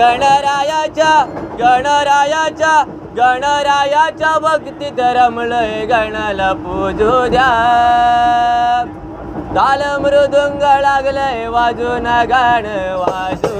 गणरायाच्या गणरायाच्या गणरायाच्या भक्ती धरमलय गणाला पूजू द्या. ताल मृदुंग लागलंय वाजून गाणं वाजू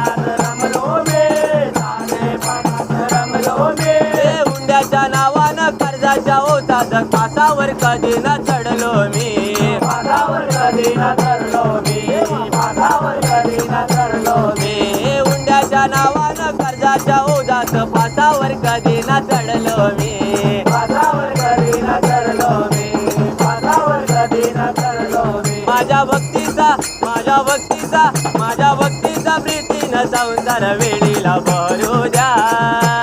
नदीला चढलो मी. भागावर नावानं कर्जाच्या ओझात पातावर कधीला चढलो मी. चढलो मी. माझ्या भक्तीचा माझ्या भक्तीचा माझ्या भक्तीचा प्रीतीनं संसार वेळीला भरू द्या.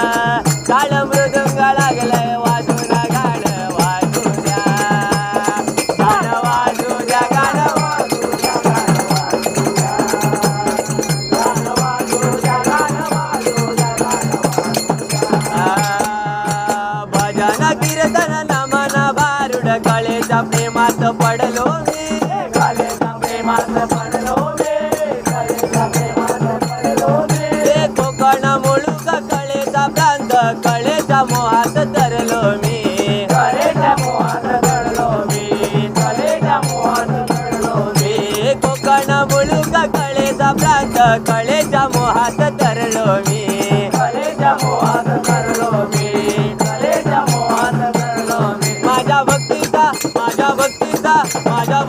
कळेच्या मोहात धरलो मी. कोकण मुळुक कळेचा प्रांत कळेच्या मोहात धरलो मी. माझ्या भक्तीचा माझ्या भक्तीचा माझ्या